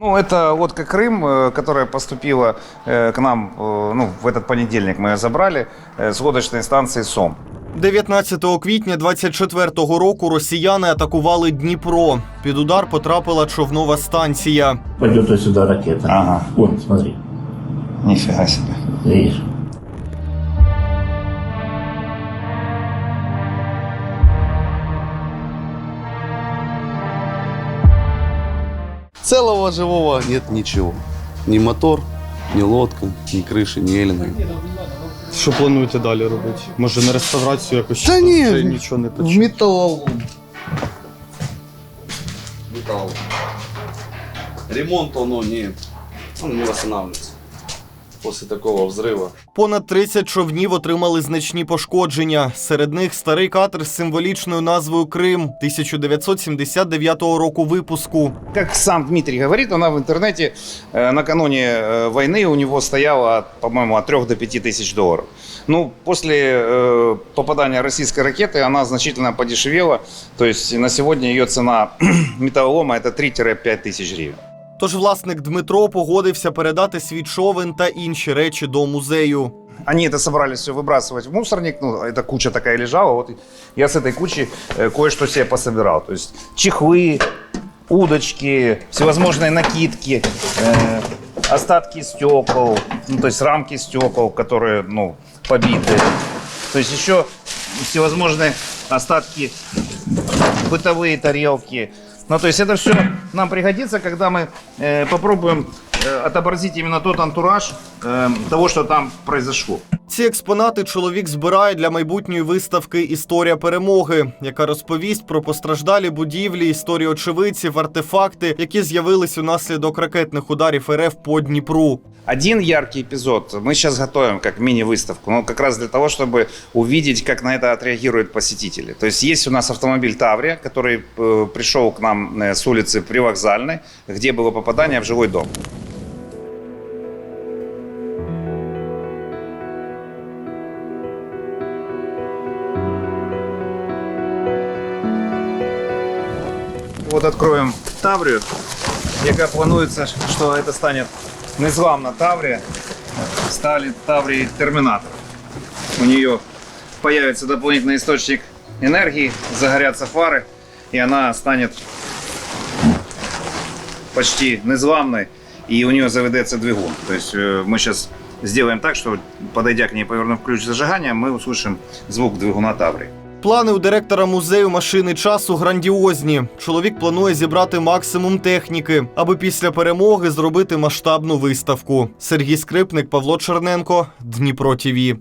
Ну, это лодка «Крым», э, которая поступила э, к нам э, ну, в этот понедельник. Мы ее забрали э, с лодочной станции «Сом». 19 квітня 24-го року росіяни атакували Дніпро. Під удар потрапила човнова станція. Пойдет вот сюда ракета. Ага. Вон, смотри, Нифига себе. видишь? Целого живого нет ничего. Ни мотор, ни лодка, ни крыши, ни эллинга. Що плануєте далі робити? Може на реставрацію якось Та ні, Вже нічого не В металлолом. Металл. Ремонт оно не, он не восстанавливается После такого взрыва. Понад 30 човнів отримали значні пошкодження. Серед них старий катер з символічною назвою Крим 1979 року випуску. Как сам Дмитрий говорит, она в интернете э, накануне э, войны у него стояла, по-моему, от 3 до 5 тысяч долларов. Ну, после э, попадания российской ракеты она значительно подешевела. То есть на сегодня ее цена металлолома это 3-5 тысяч гривен. Тож власник Дмитро погодився передати свій човен та інші речі до музею. Они это собрались все выбрасывать в мусорник, ну, эта куча такая лежала, вот я с этой кучи э, кое-что себе пособирал. То есть чехлы, удочки, всевозможные накидки, э, остатки стекол, ну, то есть рамки стекол, которые, ну, побиты. То есть еще всевозможные остатки, бытовые тарелки. Ну, то есть это все нам пригодится, когда мы э, попробуем э, отобразить именно тот антураж э, того, что там произошло. Ці експонати чоловік збирає для майбутньої виставки Історія перемоги, яка розповість про постраждалі будівлі, історію очевидців, артефакти, які з'явились унаслідок ракетних ударів РФ по Дніпру. Один яркий эпизод мы сейчас готовим как мини-выставку, ну как раз для того, чтобы увидеть, как на это отреагируют посетители. То есть есть у нас автомобиль Таврия, который э, пришел к нам э, с улицы Привокзальной, где было попадание в жилой дом. Вот откроем Таврию, яка планується, що це стане незламна Таврія, стали Таврии Терминатор. У нее появится дополнительный источник энергии, загорятся фары, и она станет почти незламной, и у нее заведется двигун. То есть э, мы сейчас сделаем так, что подойдя к ней, повернув ключ зажигания, мы услышим звук двигуна Таврии. Плани у директора музею машини часу грандіозні. Чоловік планує зібрати максимум техніки, аби після перемоги зробити масштабну виставку. Сергій Скрипник, Павло Черненко, Дніпро ТІВІ.